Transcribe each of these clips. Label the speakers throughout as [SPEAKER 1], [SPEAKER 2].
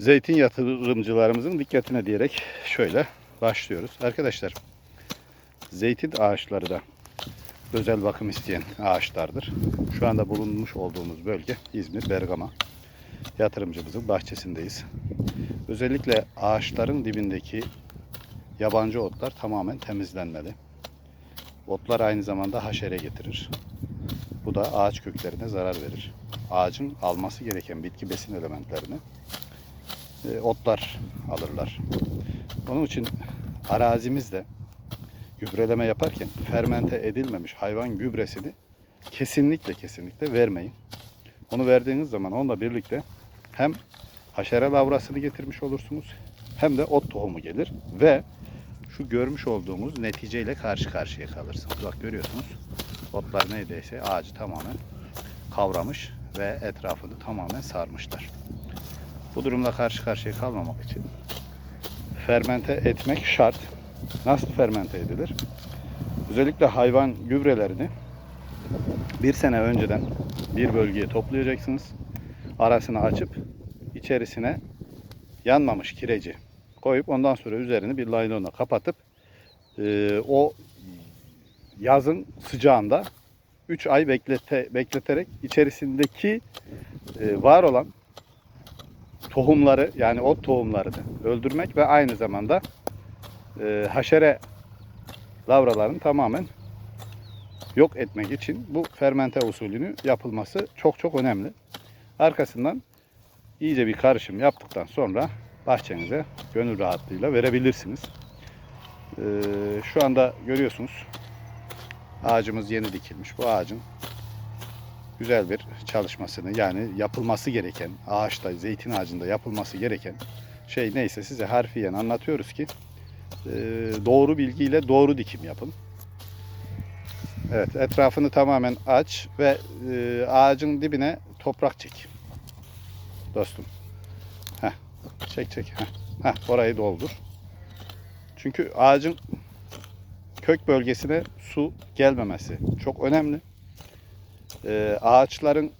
[SPEAKER 1] zeytin yatırımcılarımızın dikkatine diyerek şöyle başlıyoruz. Arkadaşlar zeytin ağaçları da özel bakım isteyen ağaçlardır. Şu anda bulunmuş olduğumuz bölge İzmir Bergama yatırımcımızın bahçesindeyiz. Özellikle ağaçların dibindeki yabancı otlar tamamen temizlenmeli. Otlar aynı zamanda haşere getirir. Bu da ağaç köklerine zarar verir. Ağacın alması gereken bitki besin elementlerini e, otlar alırlar. Onun için arazimizde gübreleme yaparken fermente edilmemiş hayvan gübresini kesinlikle kesinlikle vermeyin. Onu verdiğiniz zaman onunla birlikte hem haşere lavrasını getirmiş olursunuz hem de ot tohumu gelir ve şu görmüş olduğumuz neticeyle karşı karşıya kalırsınız. Bak görüyorsunuz otlar neredeyse ağacı tamamen kavramış ve etrafını tamamen sarmışlar. Bu durumla karşı karşıya kalmamak için fermente etmek şart. Nasıl fermente edilir? Özellikle hayvan gübrelerini bir sene önceden bir bölgeye toplayacaksınız. Arasını açıp içerisine yanmamış kireci koyup ondan sonra üzerini bir laylonla kapatıp e, o yazın sıcağında 3 ay beklete, bekleterek içerisindeki e, var olan tohumları yani ot tohumlarını öldürmek ve aynı zamanda e, haşere lavralarını tamamen yok etmek için bu fermente usulünü yapılması çok çok önemli. Arkasından iyice bir karışım yaptıktan sonra bahçenize gönül rahatlığıyla verebilirsiniz. Ee, şu anda görüyorsunuz ağacımız yeni dikilmiş. Bu ağacın güzel bir çalışmasını yani yapılması gereken ağaçta, zeytin ağacında yapılması gereken şey neyse size harfiyen anlatıyoruz ki e, doğru bilgiyle doğru dikim yapın. Evet etrafını tamamen aç ve e, ağacın dibine toprak çek. Dostum. Heh, çek çek. Heh, heh, orayı doldur. Çünkü ağacın kök bölgesine su gelmemesi çok önemli. Ee, ağaçların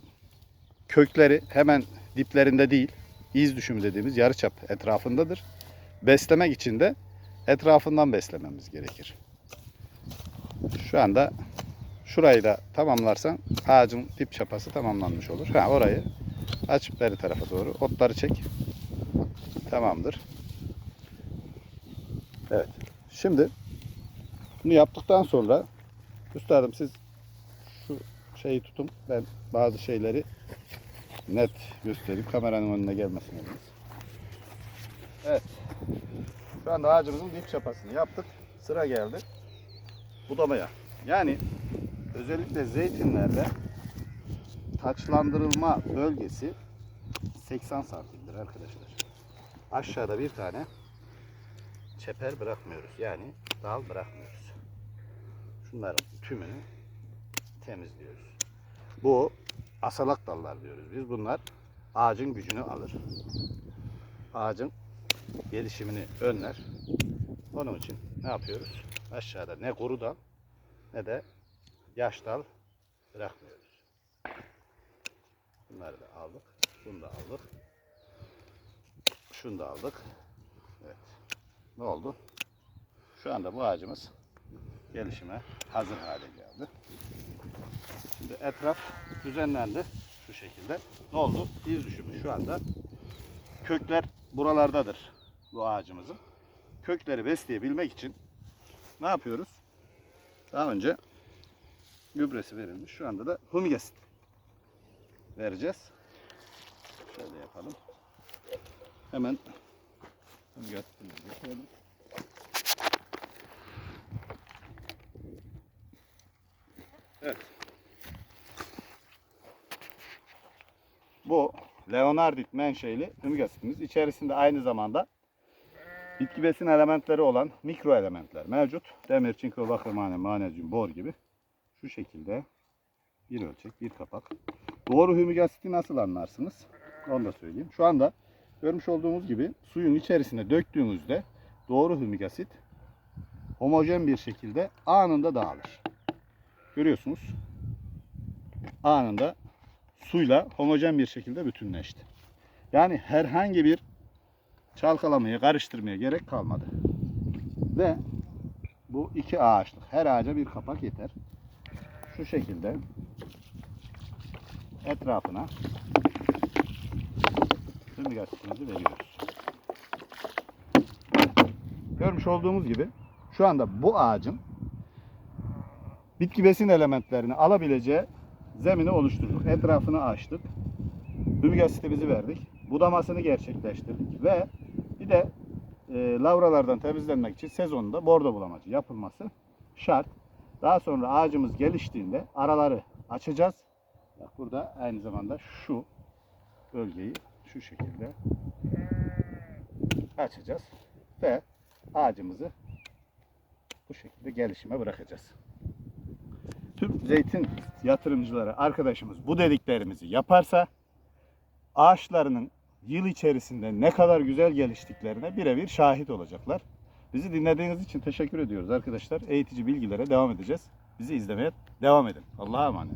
[SPEAKER 1] kökleri hemen diplerinde değil, iz düşümü dediğimiz yarıçap etrafındadır. Beslemek için de etrafından beslememiz gerekir. Şu anda şurayı da tamamlarsan ağacın dip çapası tamamlanmış olur. Ha orayı aç beri tarafa doğru otları çek. Tamamdır. Evet. Şimdi bunu yaptıktan sonra üstadım siz şu şeyi tutun. Ben bazı şeyleri net göstereyim. Kameranın önüne gelmesin. Evet. Şu anda ağacımızın dip çapasını yaptık. Sıra geldi budamaya. Yani özellikle zeytinlerde taçlandırılma bölgesi 80 santimdir arkadaşlar. Aşağıda bir tane çeper bırakmıyoruz. Yani dal bırakmıyoruz. Şunların tümünü temizliyoruz. Bu asalak dallar diyoruz. Biz bunlar ağacın gücünü alır. Ağacın gelişimini önler. Onun için ne yapıyoruz? Aşağıda ne kuru dal ne de yaş dal bırakmıyoruz. Bunları da aldık. Bunu da aldık. Şunu da aldık. Evet. Ne oldu? Şu anda bu ağacımız gelişime hazır hale geldi. Şimdi etraf düzenlendi şu şekilde. Ne oldu? İz düşümü şu anda. Kökler buralardadır bu ağacımızın. Kökleri besleyebilmek için ne yapıyoruz? Daha önce gübresi verilmiş. Şu anda da humigesit vereceğiz. Şöyle yapalım. Hemen getirelim. Evet. Bu Leonardit menşeli humigesitimiz. İçerisinde aynı zamanda bitki besin elementleri olan mikro elementler mevcut. Demir, çinko, bakır, mane, manezyum, bor gibi. Şu şekilde bir ölçek, bir kapak. Doğru humigasiti nasıl anlarsınız? Onu da söyleyeyim. Şu anda görmüş olduğumuz gibi suyun içerisine döktüğümüzde doğru humigasit homojen bir şekilde anında dağılır. Görüyorsunuz. Anında suyla homojen bir şekilde bütünleşti. Yani herhangi bir çalkalamaya, karıştırmaya gerek kalmadı. Ve bu iki ağaçlık. Her ağaca bir kapak yeter. Şu şekilde etrafına fümigasyonumuzu veriyoruz. Görmüş olduğumuz gibi şu anda bu ağacın bitki besin elementlerini alabileceği zemini oluşturduk. Etrafını açtık. Fümigasitimizi verdik. Budamasını gerçekleştirdik ve bir de e, lavralardan temizlenmek için sezonunda bordo bulamacı yapılması şart. Daha sonra ağacımız geliştiğinde araları açacağız. Bak burada aynı zamanda şu bölgeyi şu şekilde açacağız ve ağacımızı bu şekilde gelişime bırakacağız. Tüm zeytin yatırımcıları arkadaşımız bu dediklerimizi yaparsa ağaçlarının yıl içerisinde ne kadar güzel geliştiklerine birebir şahit olacaklar. Bizi dinlediğiniz için teşekkür ediyoruz arkadaşlar. Eğitici bilgilere devam edeceğiz. Bizi izlemeye devam edin. Allah'a emanet.